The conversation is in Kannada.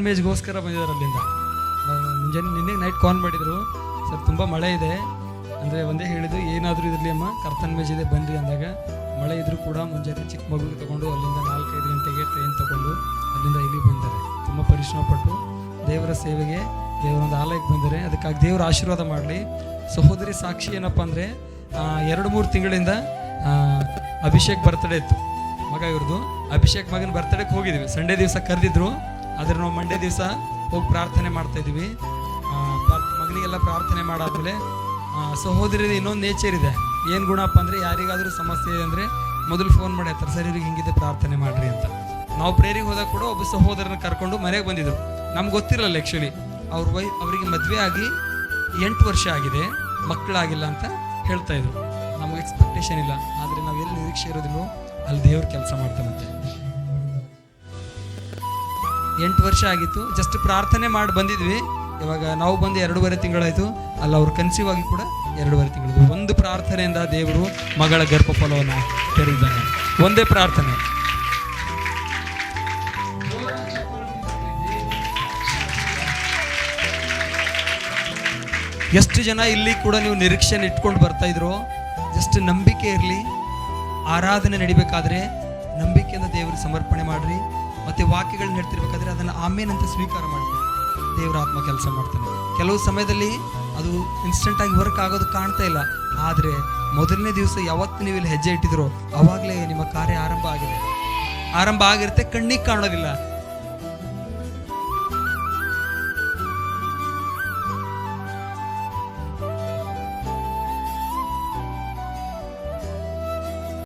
ಮೇಜ್ಗೋಸ್ಕರ ಬಂದಿದ್ದಾರೆ ಅಲ್ಲಿಂದ. ಮುಂಜಾನೆ ನಿನ್ನೆ ನೈಟ್ ಕಾಲ್ ಮಾಡಿದರು. ಸರ್, ತುಂಬ ಮಳೆ ಇದೆ. ಅಂದರೆ ಒಂದೇ ಹೇಳಿದ್ದು, ಏನಾದರೂ ಇರಲಿ ಅಮ್ಮ, ಕರ್ತನ್ ಮೇಜ್ ಇದೆ ಬನ್ನಿ ಅಂದಾಗ. ಮಳೆ ಇದ್ರೂ ಕೂಡ ಮುಂಜಾನೆ ಚಿಕ್ಕ ಮಗುಗೆ ತಗೊಂಡು ಅಲ್ಲಿಂದ ನಾಲ್ಕೈದು ಗಂಟೆಗೆ ಟ್ರೈನ್ ತಗೊಂಡು ಅಲ್ಲಿಂದ ಇಲ್ಲಿ ಬಂದಾರೆ ತುಂಬ ಪರಿಶ್ರಮ ಪಟ್ಟು ದೇವರ ಸೇವೆಗೆ ದೇವರೊಂದು ಆಲಯಕ್ಕೆ ಬಂದರೆ ಅದಕ್ಕಾಗಿ ದೇವರ ಆಶೀರ್ವಾದ ಮಾಡಲಿ. ಸಹೋದರಿ ಸಾಕ್ಷಿ ಏನಪ್ಪ ಅಂದರೆ ಎರಡು ಮೂರು ತಿಂಗಳಿಂದ ಅಭಿಷೇಕ್ ಬರ್ತಡೇ ಇತ್ತು. ಮಗ ಇವ್ರದ್ದು. ಅಭಿಷೇಕ್ ಮಗನ ಬರ್ತಡೇಗೆ ಹೋಗಿದ್ವಿ. ಸಂಡೇ ದಿವಸ ಕರೆದಿದ್ರು. ಆದ್ರೆ ನಾವು ಮಂಡ್ಯ ದಿವಸ ಹೋಗಿ ಪ್ರಾರ್ಥನೆ ಮಾಡ್ತಾ ಇದ್ವಿ. ಮಗನಿಗೆಲ್ಲ ಪ್ರಾರ್ಥನೆ ಮಾಡಾದ್ಮೇಲೆ ಸಹೋದರಿ ಸಹೋದರಿದ ಇನ್ನೊಂದು ನೇಚರ್ ಇದೆ. ಏನು ಗುಣಪ್ಪ ಅಂದರೆ ಯಾರಿಗಾದರೂ ಸಮಸ್ಯೆ ಇದೆ ಅಂದರೆ ಮೊದಲು ಫೋನ್ ಮಾಡಿ ಹತ್ತರ ಸರ್ ಇವ್ರಿಗೆ ಹಿಂಗಿದೆ, ಪ್ರಾರ್ಥನೆ ಮಾಡಿರಿ ಅಂತ. ನಾವು ಪ್ರೇರಿಗೆ ಹೋದಾಗ ಕೂಡ ಒಬ್ಬ ಸಹೋದರನ ಕರ್ಕೊಂಡು ಮನೆಗೆ ಬಂದಿದ್ರು. ನಮ್ಗೆ ಗೊತ್ತಿರಲ್ಲ ಆ್ಯಕ್ಚುಲಿ ಅವ್ರ ವೈ, ಅವರಿಗೆ ಮದುವೆ ಆಗಿ ಎಂಟು ವರ್ಷ ಆಗಿದೆ. ಮಕ್ಕಳಾಗಿಲ್ಲ ಅಂತ ಹೇಳ್ತಾ ಇದ್ರು. ನಮಗೆ ಎಕ್ಸ್ಪೆಕ್ಟೇಷನ್ ಇಲ್ಲ. ಆದರೆ ನಾವು ಎಲ್ಲಿ ನಿರೀಕ್ಷೆ ಇರೋದಿಲ್ಲೋ ಅಲ್ಲಿ ದೇವ್ರ ಕೆಲಸ ಮಾಡ್ತಾನಂತೆ. ಎಂಟು ವರ್ಷ ಆಗಿತ್ತು. ಜಸ್ಟ್ ಪ್ರಾರ್ಥನೆ ಮಾಡಿ ಬಂದಿದ್ವಿ. ಇವಾಗ ನಾವು ಬಂದು ಎರಡೂವರೆ ತಿಂಗಳಾಯಿತು. ಅಲ್ಲಿ, ಅವ್ರು ಕನ್ಸೀವ್ ಆಗಿ ಕೂಡ ಎರಡೂವರೆ ತಿಂಗಳು ಒಂದು ಪ್ರಾರ್ಥನೆಯಿಂದ ದೇವರು ಮಗಳ ಗರ್ಭಫಲವನ್ನು ತೆರೆದಿದ್ದಾನೆ. ಒಂದೇ ಪ್ರಾರ್ಥನೆ. ಎಷ್ಟು ಜನ ಇಲ್ಲಿ ಕೂಡ ನೀವು ನಿರೀಕ್ಷೆನ ಇಟ್ಕೊಂಡು ಬರ್ತಾ ಇದ್ರು ಜಸ್ಟ್ ನಂಬಿಕೆ ಇರಲಿ. ಆರಾಧನೆ ನಡಿಬೇಕಾದ್ರೆ ನಂಬಿಕೆಯಿಂದ ದೇವರಿಗೆ ಸಮರ್ಪಣೆ ಮಾಡ್ರಿ. ಮತ್ತೆ ವಾಕ್ಯಗಳನ್ನ ಹೇಳ್ತಿರ್ಬೇಕಾದ್ರೆ ಅದನ್ನು ಆಮೇನಂತ ಸ್ವೀಕಾರ ಮಾಡ್ರಿ ದೇವರ ಆತ್ಮ ಕೆಲಸ ಮಾಡ್ತಾನೆ. ಕೆಲವು ಸಮಯದಲ್ಲಿ ಅದು ಇನ್ಸ್ಟೆಂಟ್ ಆಗಿ ವರ್ಕ್ ಆಗೋದು ಕಾಣ್ತಾ ಇಲ್ಲ. ಆದರೆ ಮೊದಲನೇ ದಿವಸ ಯಾವತ್ತು ನೀವು ಇಲ್ಲಿ ಹೆಜ್ಜೆ ಇಟ್ಟಿದ್ರೋ, ಅವಾಗಲೇ ನಿಮ್ಮ ಕಾರ್ಯ ಆರಂಭ ಆಗಿದೆ. ಆರಂಭ ಆಗಿರುತ್ತೆ, ಕಣ್ಣಿಗೆ ಕಾಣೋದಿಲ್ಲ.